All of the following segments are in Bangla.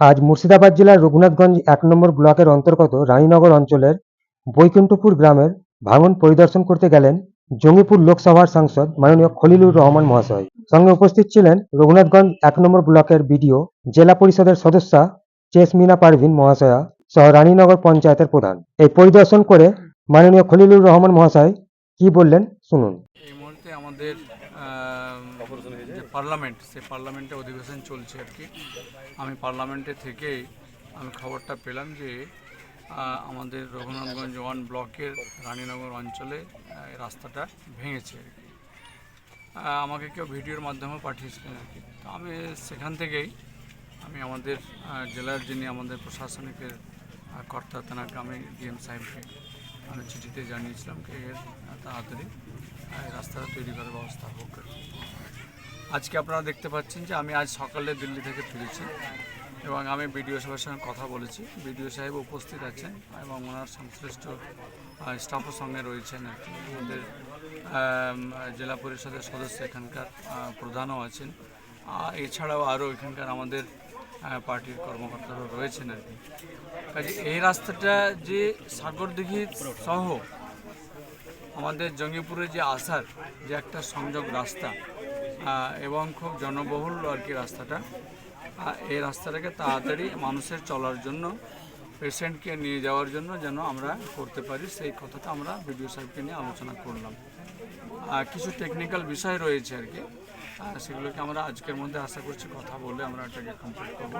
আজ মুর্শিদাবাদ জেলার রঘুনাথগঞ্জ এক নম্বর ব্লকের অন্তর্গত রানীনগর অঞ্চলের বৈকুণ্ঠপুর গ্রামের ভাঙন পরিদর্শন করতে গেলেন জঙ্গিপুর লোকসভার সাংসদ মাননীয় খলিলুর রহমান মহাশয়। সঙ্গে উপস্থিত ছিলেন রঘুনাথগঞ্জ এক নম্বর ব্লকের বিডিও, জেলা পরিষদের সদস্যা চেসমিনা পারভিন মহাশয়া সহ রানীনগর পঞ্চায়েতের প্রধান। এই পরিদর্শন করে মাননীয় খলিলুর রহমান মহাশয় কি বললেন শুনুন। আমাদের যে পার্লামেন্ট, সেই পার্লামেন্টে অধিবেশন চলছে আর কি। আমি পার্লামেন্টে থেকেই আমি খবরটা পেলাম যে আমাদের রঘুনাথগঞ্জ ওয়ান ব্লকের রানীনগর অঞ্চলে রাস্তাটা ভেঙেছে আর কি। আমাকে কেউ ভিডিওর মাধ্যমে পাঠিয়েছিলেন আর কি। তো আমি সেখান থেকেই আমি আমাদের জেলার যিনি আমাদের প্রশাসনিকের কর্তা, তেনাকে আমি ডিএম সাহেবকে আমি চিঠিতে জানিয়েছিলাম যে এর তাড়াতাড়ি। রাস্তাটা তৈরি করার ব্যবস্থা হোক। আজকে আপনারা দেখতে পাচ্ছেন যে আমি আজ সকালে দিল্লি থেকে ফিরেছি এবং আমি বিডিও সাহেবের সঙ্গে কথা বলেছি। বিডিও সাহেব উপস্থিত আছেন এবং ওনার সংশ্লিষ্ট স্টাফের সঙ্গে রয়েছেন আর কি। আমাদের জেলা পরিষদের সদস্য এখানকার প্রধানও আছেন। এছাড়াও আরও এখানকার আমাদের পার্টির কর্মকর্তারাও রয়েছেন আর কি। কাজে এই রাস্তাটা যে সাগরদিঘি সহ আমাদের জঙ্গিপুরে যে আসার যে একটা সংযোগ রাস্তা এবং খুব জনবহুল আর কি রাস্তাটা এই রাস্তাটাকে তাড়াতাড়ি মানুষের চলার জন্য পেশেন্টকে নিয়ে যাওয়ার জন্য যেন আমরা করতে পারি, সেই কথাটা আমরা বিডিও সাহেবকে নিয়ে আলোচনা করলাম। আর কিছু টেকনিক্যাল বিষয় রয়েছে আর কি। সেগুলোকে আমরা আজকের মধ্যে আশা করছি কথা বলে আমরা এটাকে কমপ্লিট করব।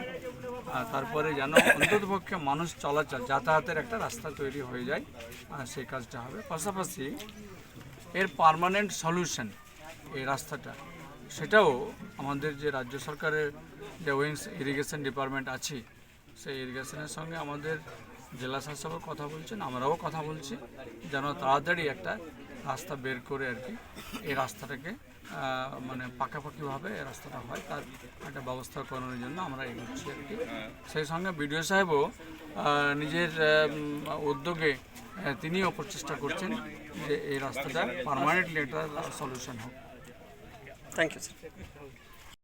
আর তারপরে যেন অন্ততপক্ষে মানুষ চলাচল, যাতায়াতের একটা রাস্তা তৈরি হয়ে যায়, আর সেই কাজটা হবে। পাশাপাশি এর পার্মানেন্ট সলিউশন এই রাস্তাটা, সেটাও আমাদের যে রাজ্য সরকারের যে উইংস ইরিগেশন ডিপার্টমেন্ট আছে সেই ইরিগেশনের সঙ্গে আমাদের জেলা শাসকও কথা বলছেন, আমরাও কথা বলছি, যেন তাড়াতাড়ি একটা রাস্তা বের করে আর কি, এই রাস্তাটাকে মানে পাকাপাকিভাবে রাস্তাটা হয়, তার একটা ব্যবস্থা করানোর জন্য আমরা এগোচ্ছি আর কি। সেই সঙ্গে বিডিও সাহেবও নিজের উদ্যোগে তিনিও প্রচেষ্টা করছেন যে এই রাস্তাটা পারমানেন্টলি একটা সলিউশন হোক। Thank you sir